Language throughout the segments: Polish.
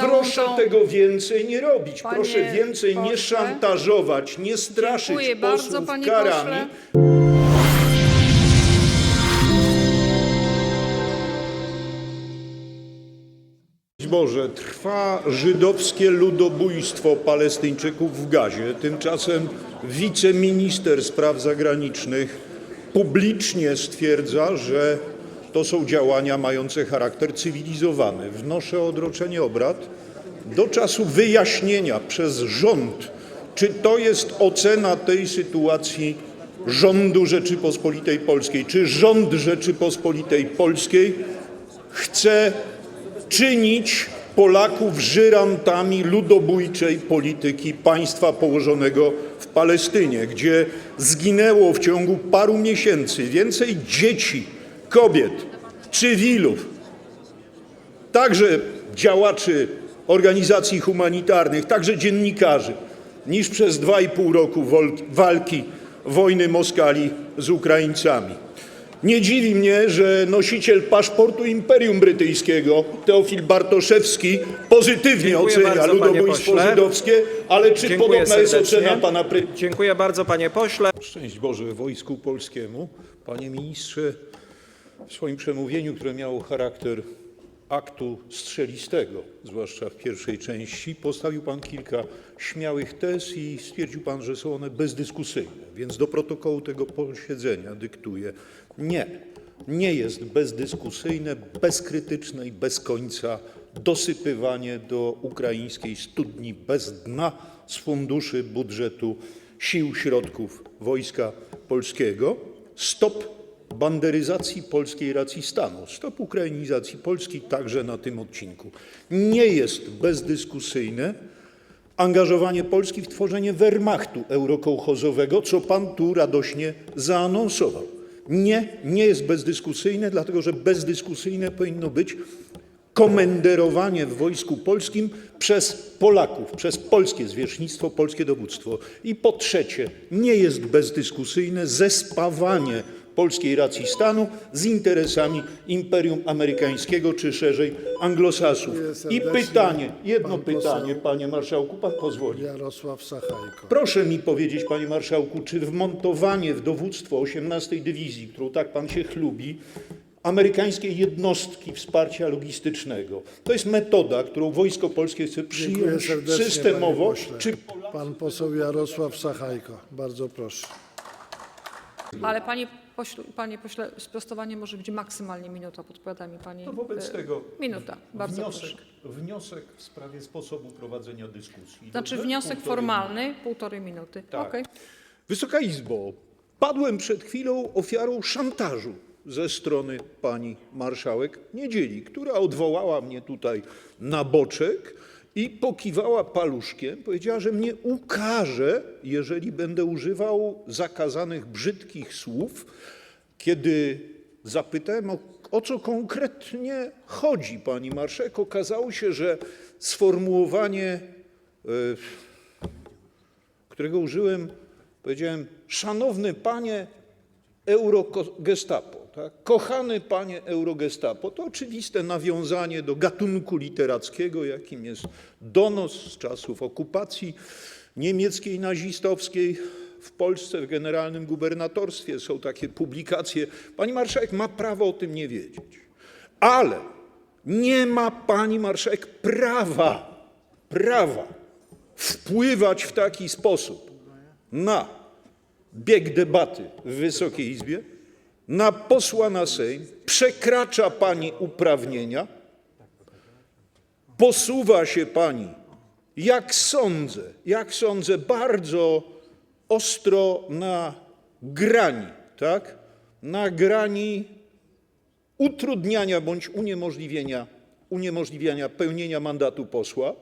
Proszę tego więcej nie robić. Panie Proszę więcej nie pośle. szantażować, nie straszyć Dziękuję bardzo, posłów panie karami. pośle. Boże, trwa żydowskie ludobójstwo Palestyńczyków w Gazie. Tymczasem wiceminister spraw zagranicznych publicznie stwierdza, że to są działania mające charakter cywilizowany. Wnoszę o odroczenie obrad do czasu wyjaśnienia przez rząd, czy to jest ocena tej sytuacji rządu Rzeczypospolitej Polskiej, czy rząd Rzeczypospolitej Polskiej chce czynić Polaków żyrantami ludobójczej polityki państwa położonego w Palestynie, gdzie zginęło w ciągu paru miesięcy więcej dzieci, kobiet, cywilów, także działaczy organizacji humanitarnych, także dziennikarzy, niż przez dwa i pół roku wol- walki wojny Moskali z Ukraińcami. Nie dziwi mnie, że nosiciel paszportu Imperium Brytyjskiego, Teofil Bartoszewski, pozytywnie Dziękuję ocenia bardzo, ludobójstwo żydowskie, ale czy Dziękuję podobna jest serdecznie. ocena pana pre... Dziękuję bardzo, panie pośle. Szczęść Boże Wojsku Polskiemu. Panie ministrze, w swoim przemówieniu, które miało charakter aktu strzelistego, zwłaszcza w pierwszej części, postawił pan kilka śmiałych tez i stwierdził pan, że są one bezdyskusyjne. Więc do protokołu tego posiedzenia dyktuję. Nie, nie jest bezdyskusyjne, bezkrytyczne i bez końca dosypywanie do ukraińskiej studni bez dna z funduszy budżetu sił środków Wojska Polskiego. Stop banderyzacji polskiej racji stanu, stop ukrainizacji Polski także na tym odcinku. Nie jest bezdyskusyjne angażowanie Polski w tworzenie Wehrmachtu eurokołchozowego, co pan tu radośnie zaanonsował. Nie, nie jest bezdyskusyjne, dlatego że bezdyskusyjne powinno być komenderowanie w Wojsku Polskim przez Polaków, przez polskie zwierzchnictwo, polskie dowództwo. I po trzecie, nie jest bezdyskusyjne zespawanie polskiej racji stanu z interesami Imperium Amerykańskiego, czy szerzej Anglosasów. I pytanie, jedno Pan poseł- pytanie, panie marszałku, pan pozwoli. Jarosław Sachajko. Proszę mi powiedzieć, panie marszałku, czy wmontowanie w dowództwo 18 Dywizji, którą tak pan się chlubi, amerykańskiej jednostki wsparcia logistycznego, to jest metoda, którą Wojsko Polskie chce przyjąć systemowo, czy Pan poseł Jarosław Sachajko. Bardzo proszę. Ale panie pośle, panie pośle, sprostowanie może być maksymalnie minuta, podpowiada mi pani. No wobec e, tego Minuta, bardzo wniosek, proszę. wniosek w sprawie sposobu prowadzenia dyskusji. Znaczy Dobrze? wniosek Półtorej formalny, półtorej minuty. Tak. Okej. Wysoka Izbo, padłem przed chwilą ofiarą szantażu ze strony pani marszałek Niedzieli, która odwołała mnie tutaj na boczek i pokiwała paluszkiem. Powiedziała, że mnie ukaże, jeżeli będę używał zakazanych brzydkich słów. Kiedy zapytałem, o, co konkretnie chodzi, pani marszałek, okazało się, że sformułowanie którego użyłem, powiedziałem, szanowny panie Eurogestapo? Kochany panie Eurogestapo, to oczywiste nawiązanie do gatunku literackiego, jakim jest donos z czasów okupacji niemieckiej nazistowskiej w Polsce, w generalnym gubernatorstwie. Są takie publikacje. Pani marszałek ma prawo o tym nie wiedzieć. Ale nie ma pani marszałek prawa, prawa wpływać w taki sposób na bieg debaty w Wysokiej Izbie, na posła na Sejm, przekracza pani uprawnienia, posuwa się pani, jak sądzę, jak sądzę, bardzo ostro na grani, tak? Na grani utrudniania bądź uniemożliwienia, uniemożliwiania pełnienia mandatu posła.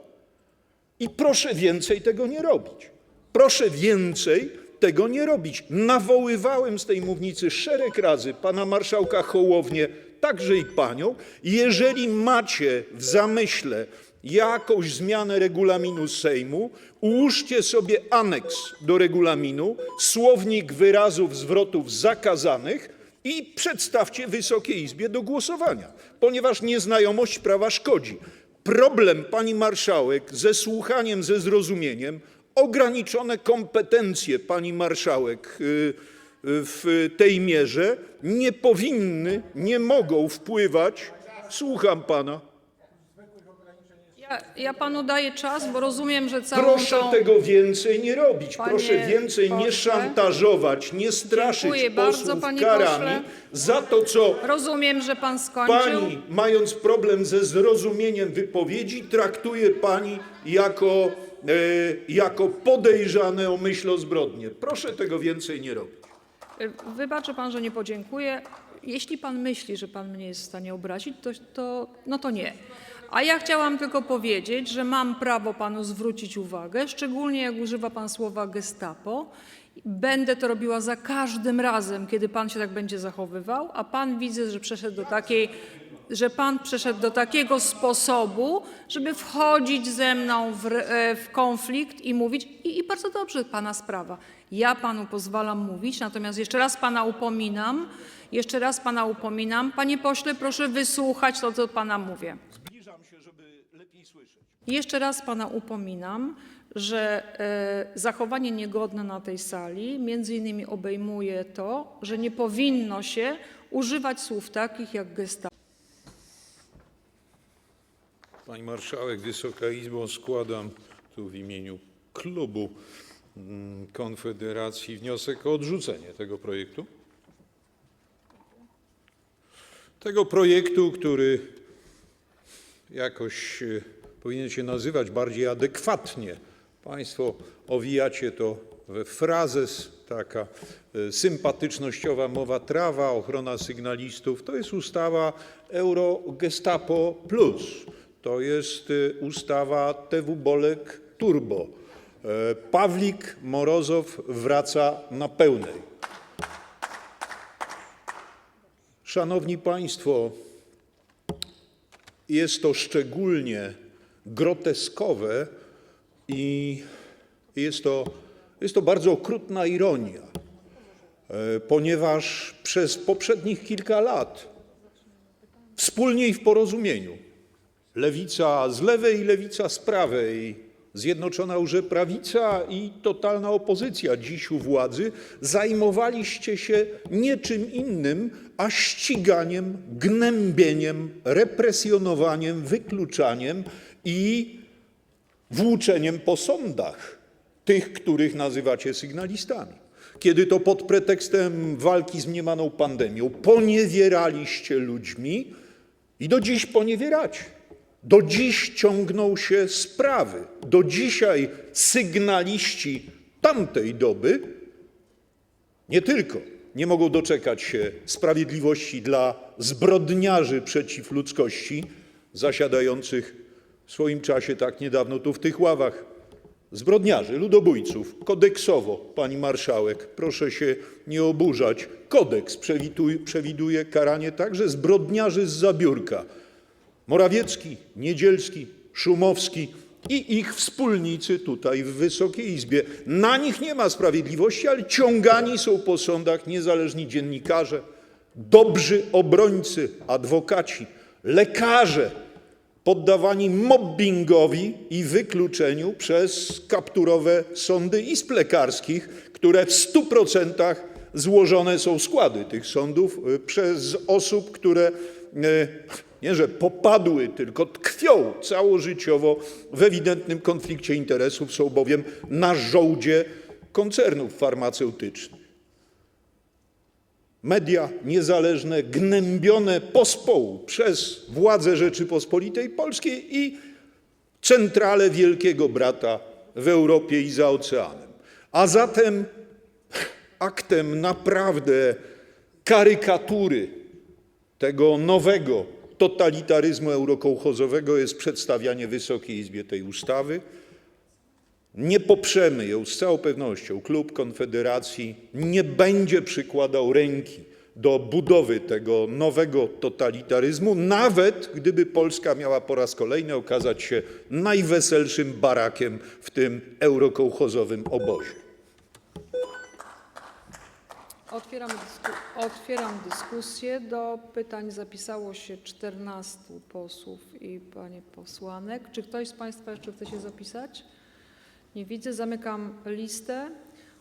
I proszę więcej tego nie robić. Proszę więcej tego nie robić. Nawoływałem z tej mównicy szereg razy pana marszałka Hołownię, także i panią. Jeżeli macie w zamyśle jakąś zmianę regulaminu Sejmu, ułóżcie sobie aneks do regulaminu, słownik wyrazów, zwrotów zakazanych i przedstawcie Wysokiej Izbie do głosowania, ponieważ nieznajomość prawa szkodzi. problem pani marszałek ze słuchaniem, ze zrozumieniem, ograniczone kompetencje pani marszałek y, y, w tej mierze nie powinny, nie mogą wpływać. Słucham pana. Ja, panu daję czas, bo rozumiem, że całą Proszę tą... tego więcej nie robić. Panie Proszę więcej nie pośle. szantażować, nie straszyć Dziękuję bardzo, posłów panie karami pośle. za to, co Rozumiem, że pan skończył. pani, mając problem ze zrozumieniem wypowiedzi, traktuje pani jako, jako podejrzane o myśl o zbrodnię. Proszę tego więcej nie robić. Y, Wybaczy pan, że nie podziękuję. Jeśli pan myśli, że pan mnie jest w stanie obrazić, to, to, no to nie. A ja chciałam tylko powiedzieć, że mam prawo panu zwrócić uwagę, szczególnie jak używa pan słowa gestapo. Będę to robiła za każdym razem, kiedy pan się tak będzie zachowywał, a pan widzę, że przeszedł do takiej, że pan przeszedł do takiego sposobu, żeby wchodzić ze mną w, e, w konflikt i mówić, i, i bardzo dobrze pana sprawa. Ja panu pozwalam mówić, natomiast jeszcze raz pana upominam, jeszcze raz pana upominam, panie pośle, proszę wysłuchać to, co pana mówię. Zbliżam się, żeby lepiej słyszeć. Jeszcze raz pana upominam, że e, zachowanie niegodne na tej sali między innymi obejmuje to, że nie powinno się używać słów takich jak gestapo. Pani Marszałek, Wysoka Izbo, składam tu w imieniu klubu mm, Konfederacji wniosek o odrzucenie tego projektu. Tego projektu, który jakoś e, powinien się nazywać bardziej adekwatnie. Państwo owijacie to we frazes, taka e, sympatycznościowa mowa trawa, ochrona sygnalistów. To jest ustawa Euro-Gestapo Plus. To jest e, ustawa TW Bolek Turbo. E, Pawlik Morozow wraca na pełnej. Szanowni Państwo, jest to szczególnie groteskowe i jest to, jest to bardzo okrutna ironia, e, ponieważ przez poprzednich kilka lat wspólnie i w porozumieniu lewica z lewej i lewica z prawej, Zjednoczona Łże Prawica i totalna opozycja dziś u władzy zajmowaliście się niczym innym, a ściganiem, gnębieniem, represjonowaniem, wykluczaniem i włóczeniem po sądach tych, których nazywacie sygnalistami. Kiedy to pod pretekstem walki z mniemaną pandemią poniewieraliście ludźmi i do dziś poniewieracie. Do dziś ciągną się sprawy. Do dzisiaj sygnaliści tamtej doby nie tylko nie mogą doczekać się sprawiedliwości dla zbrodniarzy przeciw ludzkości, zasiadających w swoim czasie tak niedawno tu w tych ławach, zbrodniarzy, ludobójców, kodeksowo, pani marszałek, proszę się nie oburzać, kodeks przewiduje, karanie także zbrodniarzy z zabiórka. Morawiecki, Niedzielski, Szumowski i ich wspólnicy tutaj w Wysokiej Izbie. Na nich nie ma sprawiedliwości, ale ciągani są po sądach niezależni dziennikarze, dobrzy obrońcy, adwokaci, lekarze, poddawani mobbingowi i wykluczeniu przez kapturowe sądy izb lekarskich, które w stu procentach złożone są składy tych sądów y, przez osób, które y, nie że popadły, tylko tkwią całożyciowo w ewidentnym konflikcie interesów, są bowiem na żołdzie koncernów farmaceutycznych. Media niezależne, gnębione pospołu przez władze Rzeczypospolitej Polskiej i centralę Wielkiego Brata w Europie i za oceanem. A zatem aktem naprawdę karykatury tego nowego totalitaryzmu eurokołchozowego jest przedstawianie Wysokiej Izbie tej ustawy. Nie poprzemy ją z całą pewnością. Klub Konfederacji nie będzie przykładał ręki do budowy tego nowego totalitaryzmu, nawet gdyby Polska miała po raz kolejny okazać się najweselszym barakiem w tym eurokołchozowym obozie. Otwieram, dysku, otwieram dyskusję. Do pytań zapisało się 14 posłów i panie posłanek. Czy ktoś z Państwa jeszcze chce się zapisać? Nie widzę. Zamykam listę.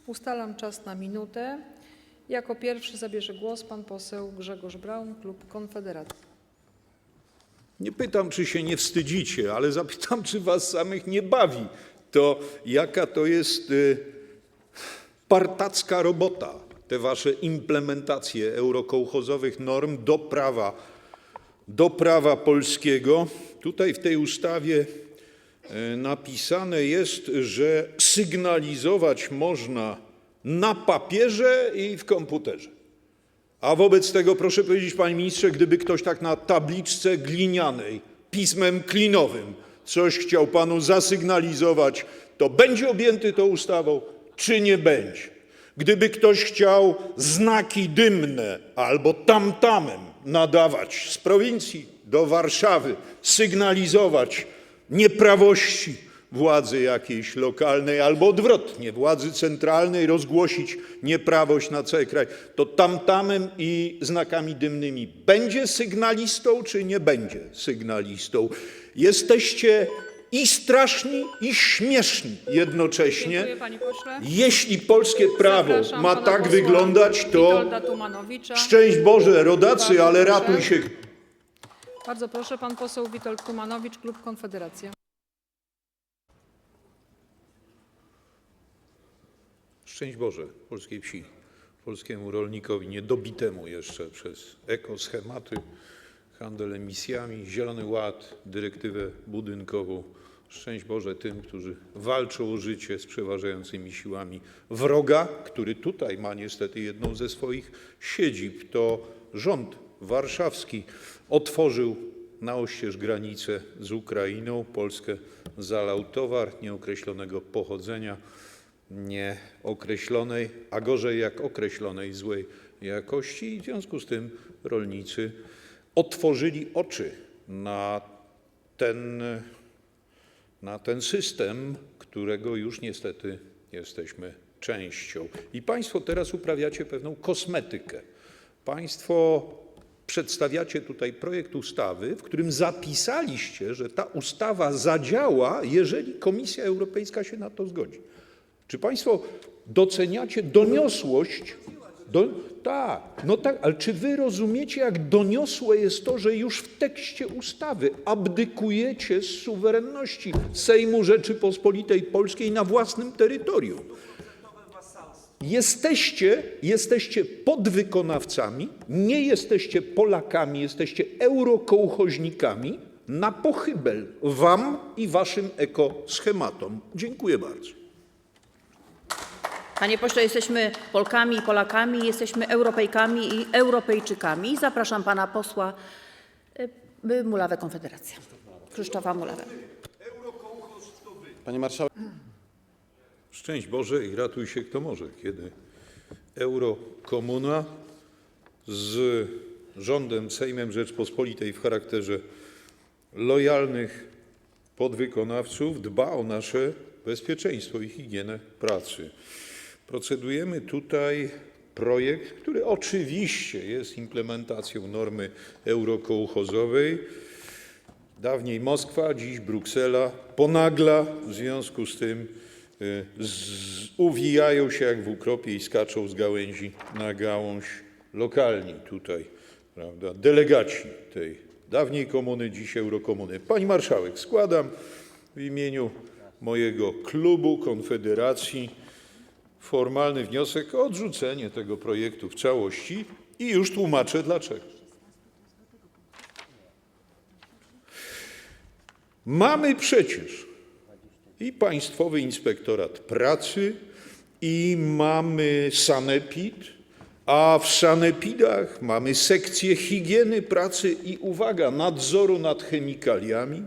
Ustalam czas na minutę. Jako pierwszy zabierze głos pan poseł Grzegorz Braun, klub Konfederacja. Nie pytam, czy się nie wstydzicie, ale zapytam, czy was samych nie bawi to, jaka to jest y, partacka robota, te wasze implementacje eurokołchozowych norm do prawa, polskiego. Tutaj w tej ustawie y, napisane jest, że sygnalizować można na papierze i w komputerze. A wobec tego proszę powiedzieć, panie ministrze, gdyby ktoś tak na tabliczce glinianej, pismem klinowym coś chciał panu zasygnalizować, to będzie objęty tą ustawą, czy nie będzie? Gdyby ktoś chciał znaki dymne albo tamtamem nadawać z prowincji do Warszawy, sygnalizować nieprawości władzy jakiejś lokalnej albo odwrotnie, władzy centralnej rozgłosić nieprawość na cały kraj, to tamtamem i znakami dymnymi będzie sygnalistą, czy nie będzie sygnalistą? Jesteście i straszni, i śmieszni jednocześnie. Dziękuję panie pośle. Jeśli polskie prawo Zapraszam ma pana tak posła wyglądać, to Witolda Tumanowicza. szczęść Boże, rodacy, Bardzo ale proszę. ratuj się. Bardzo proszę, pan poseł Witold Tumanowicz, klub Konfederacja. Szczęść Boże polskiej wsi, polskiemu rolnikowi, niedobitemu jeszcze przez ekoschematy, handel emisjami, Zielony Ład, dyrektywę budynkową. Szczęść Boże tym, którzy walczą o życie z przeważającymi siłami wroga, który tutaj ma niestety jedną ze swoich siedzib. To rząd warszawski otworzył na oścież granicę z Ukrainą. Polskę zalał towar nieokreślonego pochodzenia nieokreślonej, a gorzej jak określonej złej jakości i w związku z tym rolnicy otworzyli oczy na ten, na ten system, którego już niestety jesteśmy częścią. I Państwo teraz uprawiacie pewną kosmetykę. Państwo przedstawiacie tutaj projekt ustawy, w którym zapisaliście, że ta ustawa zadziała, jeżeli Komisja Europejska się na to zgodzi. Czy Państwo doceniacie doniosłość? Tak, no tak, ale czy Wy rozumiecie, jak doniosłe jest to, że już w tekście ustawy abdykujecie z suwerenności Sejmu Rzeczypospolitej Polskiej na własnym terytorium? Jesteście, jesteście podwykonawcami, nie jesteście Polakami, jesteście eurokołchoźnikami na pochybel Wam i Waszym ekoschematom. Dziękuję bardzo. Panie pośle, jesteśmy Polkami i Polakami, jesteśmy Europejkami i Europejczykami. Zapraszam pana posła y, Mulawę Konfederacja. Krzysztofa Mulawę. Panie marszałek, Szczęść Boże i ratuj się kto może, kiedy eurokomuna z rządem, Sejmem Rzeczpospolitej w charakterze lojalnych podwykonawców dba o nasze bezpieczeństwo i higienę pracy. Procedujemy tutaj projekt, który oczywiście jest implementacją normy eurokołchozowej, Dawniej Moskwa, dziś Bruksela ponagla, w związku z tym y, uwijają się jak w ukropie i skaczą z gałęzi na gałąź lokalni tutaj, prawda, delegaci tej dawniej komuny, dziś eurokomuny. Pani marszałek, składam w imieniu mojego klubu Konfederacji formalny wniosek o odrzucenie tego projektu w całości i już tłumaczę dlaczego. Mamy przecież i Państwowy Inspektorat Pracy, i mamy sanepid, a w sanepidach mamy sekcję higieny pracy i uwaga, nadzoru nad chemikaliami.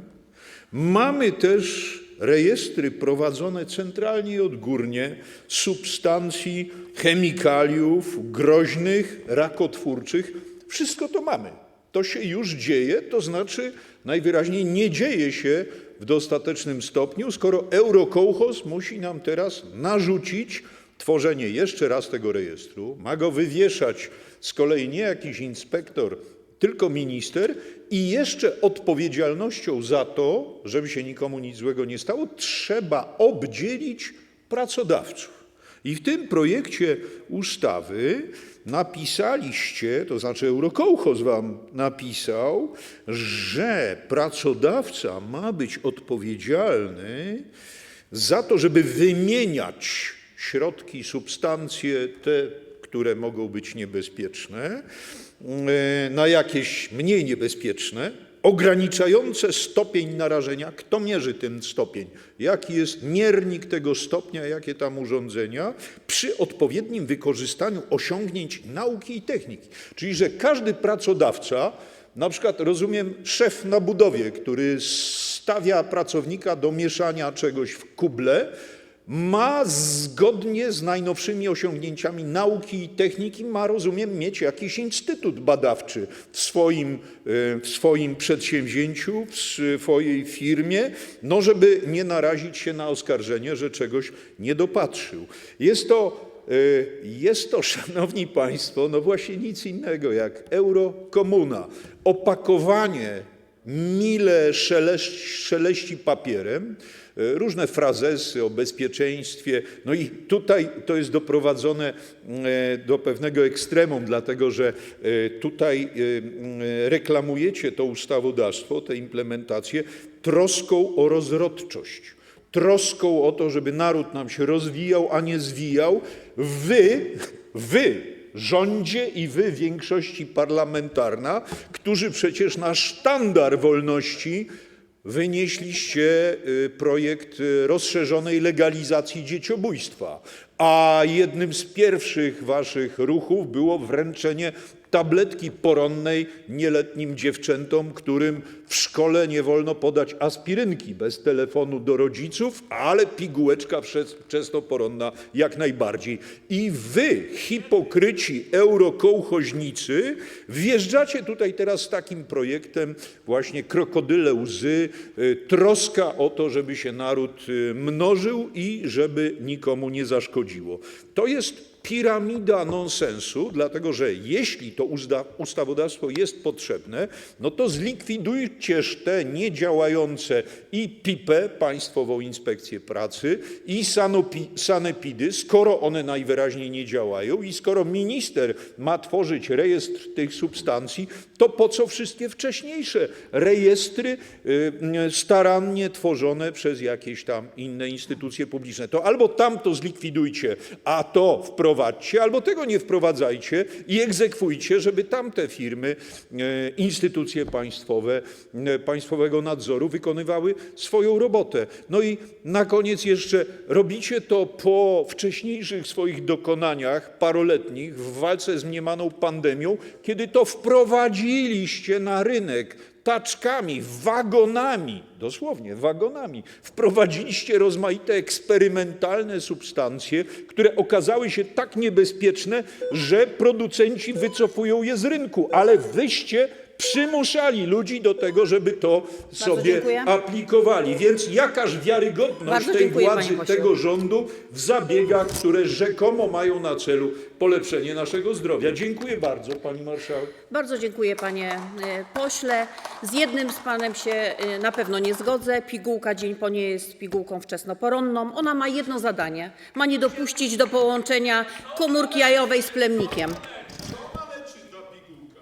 Mamy też rejestry prowadzone centralnie i odgórnie substancji, chemikaliów groźnych, rakotwórczych. Wszystko to mamy. To się już dzieje, to znaczy najwyraźniej nie dzieje się w dostatecznym stopniu, skoro eurokołchoz musi nam teraz narzucić tworzenie jeszcze raz tego rejestru, ma go wywieszać z kolei nie jakiś inspektor, tylko minister i jeszcze odpowiedzialnością za to, żeby się nikomu nic złego nie stało, trzeba obdzielić pracodawców. I w tym projekcie ustawy napisaliście, to znaczy Eurokołchoz wam napisał, że pracodawca ma być odpowiedzialny za to, żeby wymieniać środki, substancje, te, które mogą być niebezpieczne, e, na jakieś mniej niebezpieczne, ograniczające stopień narażenia. Kto mierzy ten stopień? Jaki jest miernik tego stopnia, jakie tam urządzenia, przy odpowiednim wykorzystaniu osiągnięć nauki i techniki. Czyli, że każdy pracodawca, na przykład rozumiem szef na budowie, który stawia pracownika do mieszania czegoś w kuble, ma zgodnie z najnowszymi osiągnięciami nauki i techniki, ma, rozumiem, mieć jakiś instytut badawczy w swoim, e, przedsięwzięciu, w swojej firmie, no żeby nie narazić się na oskarżenie, że czegoś nie dopatrzył. Jest to, e, szanowni państwo, no właśnie nic innego jak eurokomuna. Opakowanie mile szeleści, papierem, e, różne frazesy o bezpieczeństwie. No i tutaj to jest doprowadzone e, do pewnego ekstremum, dlatego że e, tutaj reklamujecie to ustawodawstwo, tę implementację troską o rozrodczość, troską o to, żeby naród nam się rozwijał, a nie zwijał. Wy, wy rządzie i wy, większości parlamentarna, którzy przecież na sztandar wolności wynieśliście y, projekt y, rozszerzonej legalizacji dzieciobójstwa, a jednym z pierwszych waszych ruchów było wręczenie tabletki poronnej nieletnim dziewczętom, którym w szkole nie wolno podać aspirynki bez telefonu do rodziców, ale pigułeczka przez, poronna jak najbardziej. I wy, hipokryci, eurokołchoźnicy, wjeżdżacie tutaj teraz z takim projektem właśnie krokodyle łzy, y, troska o to, żeby się naród y, mnożył i żeby nikomu nie zaszkodziło. To jest piramida nonsensu, dlatego że jeśli to ustawodawstwo jest potrzebne, no to zlikwidujcież te niedziałające i PIPę, Państwową Inspekcję Pracy, i sanepidy, skoro one najwyraźniej nie działają i skoro minister ma tworzyć rejestr tych substancji, to po co wszystkie wcześniejsze rejestry y, starannie tworzone przez jakieś tam inne instytucje publiczne? To albo tamto zlikwidujcie, a to wprowadźcie, albo tego nie wprowadzajcie i egzekwujcie, żeby tamte firmy, e, instytucje państwowe, e, państwowego nadzoru wykonywały swoją robotę. No i na koniec jeszcze robicie to po wcześniejszych swoich dokonaniach paroletnich w walce z mniemaną pandemią, kiedy to wprowadziliście na rynek taczkami, wagonami, dosłownie wagonami, wprowadziliście rozmaite eksperymentalne substancje, które okazały się tak niebezpieczne, że producenci wycofują je z rynku, ale wyście przymuszali ludzi do tego, żeby to sobie aplikowali. Więc jakaż wiarygodność Bardzo tej dziękuję, władzy, panie tego rządu w zabiegach, które rzekomo mają na celu polepszenie naszego zdrowia. Dziękuję bardzo, pani marszałek. Bardzo dziękuję panie e, pośle. Z jednym z panem się e, na pewno nie zgodzę. Pigułka dzień po nie jest pigułką wczesnoporonną. Ona ma jedno zadanie. Ma nie dopuścić do połączenia komórki jajowej z plemnikiem.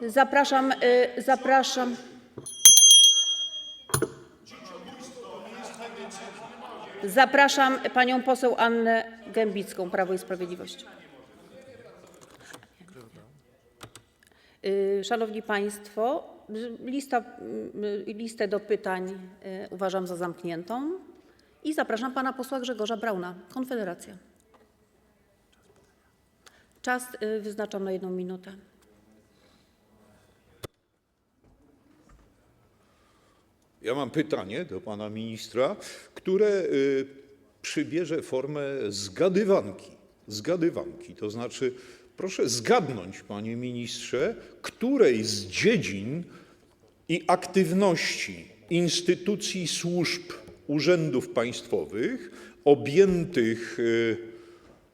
Zapraszam, e, zapraszam. Zapraszam panią poseł Annę Gębicką, Prawo i Sprawiedliwość. Y, Szanowni Państwo, lista, y, listę do pytań y, uważam za zamkniętą i zapraszam pana posła Grzegorza Brauna, Konfederacja. Czas y, wyznaczam na jedną minutę. Mam pytanie do pana ministra, które y, przybierze formę zgadywanki. Zgadywanki, to znaczy, proszę zgadnąć, panie ministrze, której z dziedzin i aktywności instytucji służb, urzędów państwowych objętych y,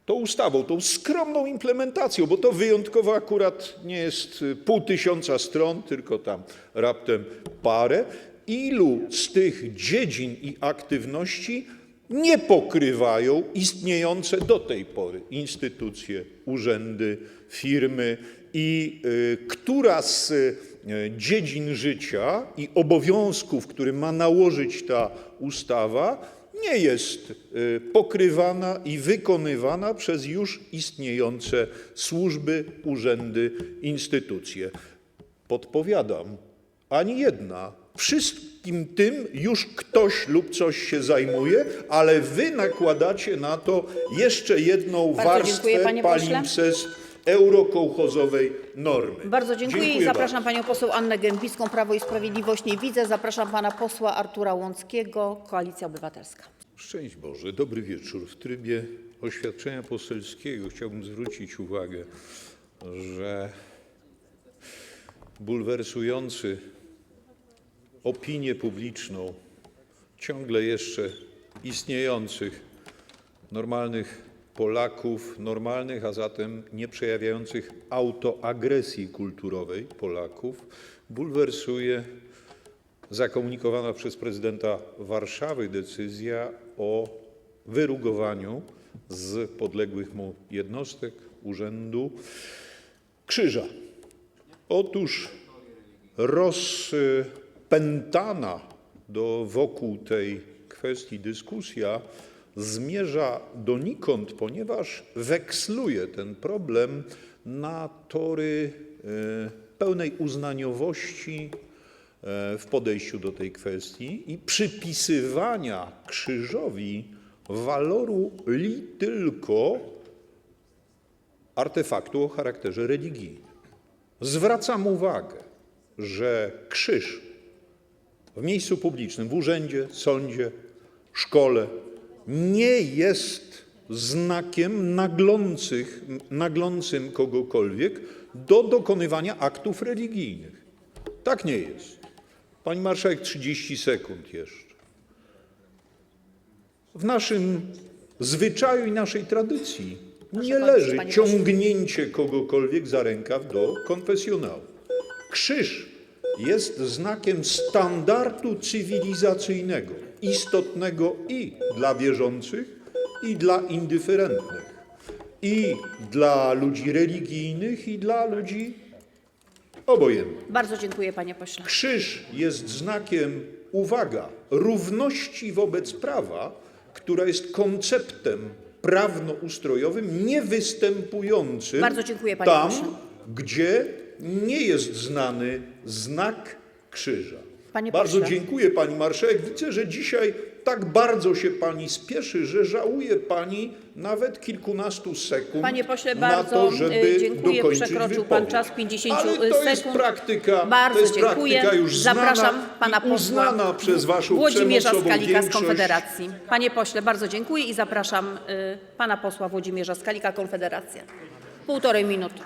tą ustawą, tą skromną implementacją, bo to wyjątkowo akurat nie jest y, pół tysiąca stron, tylko tam raptem parę, ilu z tych dziedzin i aktywności nie pokrywają istniejące do tej pory instytucje, urzędy, firmy i y, która z y, dziedzin życia i obowiązków, które ma nałożyć ta ustawa, nie jest y, pokrywana i wykonywana przez już istniejące służby, urzędy, instytucje. Podpowiadam, ani jedna. Wszystkim tym już ktoś lub coś się zajmuje, ale wy nakładacie na to jeszcze jedną Bardzo warstwę dziękuję, panie pośle. palimpsest eurokołchozowej normy. Bardzo dziękuję, i zapraszam bardzo. panią poseł Annę Gębicką, Prawo i Sprawiedliwość. Nie widzę. Zapraszam pana posła Artura Łąckiego, Koalicja Obywatelska. Szczęść Boże, dobry wieczór. W trybie oświadczenia poselskiego chciałbym zwrócić uwagę, że bulwersujący opinię publiczną ciągle jeszcze istniejących normalnych Polaków, normalnych, a zatem nie przejawiających autoagresji kulturowej Polaków, bulwersuje zakomunikowana przez prezydenta Warszawy decyzja o wyrugowaniu z podległych mu jednostek urzędu krzyża. Otóż rozpętana do wokół tej kwestii dyskusja zmierza donikąd, ponieważ weksluje ten problem na tory e, pełnej uznaniowości e, w podejściu do tej kwestii i przypisywania krzyżowi waloru li tylko artefaktu o charakterze religijnym. Zwracam uwagę, że krzyż w miejscu publicznym, w urzędzie, sądzie, szkole nie jest znakiem naglącym kogokolwiek do dokonywania aktów religijnych. Tak nie jest. Pani marszałek, 30 sekund jeszcze. W naszym zwyczaju i naszej tradycji nie leży ciągnięcie kogokolwiek za rękaw do konfesjonału. Krzyż jest znakiem standardu cywilizacyjnego, istotnego i dla wierzących, i dla indyferentnych, i dla ludzi religijnych, i dla ludzi obojętnych. Bardzo dziękuję, panie pośle. Krzyż jest znakiem, uwaga, równości wobec prawa, która jest konceptem prawnoustrojowym niewystępującym Bardzo dziękuję, panie tam, pośle. gdzie nie jest znany znak krzyża. Panie bardzo pośle. dziękuję pani marszałek. Widzę, że dzisiaj tak bardzo się pani spieszy, że żałuje pani nawet kilkunastu sekund Panie pośle, na bardzo to, żeby y, dziękuję. Przekroczył pan wypowiedź. czas 50 Ale to jest sekund. praktyka, Bardzo to jest dziękuję. praktyka już Zapraszam znana pana i posła uznana przez waszą Włodzimierza Skalika z większość. Konfederacji. Panie pośle, bardzo dziękuję i zapraszam y, pana posła Włodzimierza Skalika, Konfederacja. Półtorej minuty.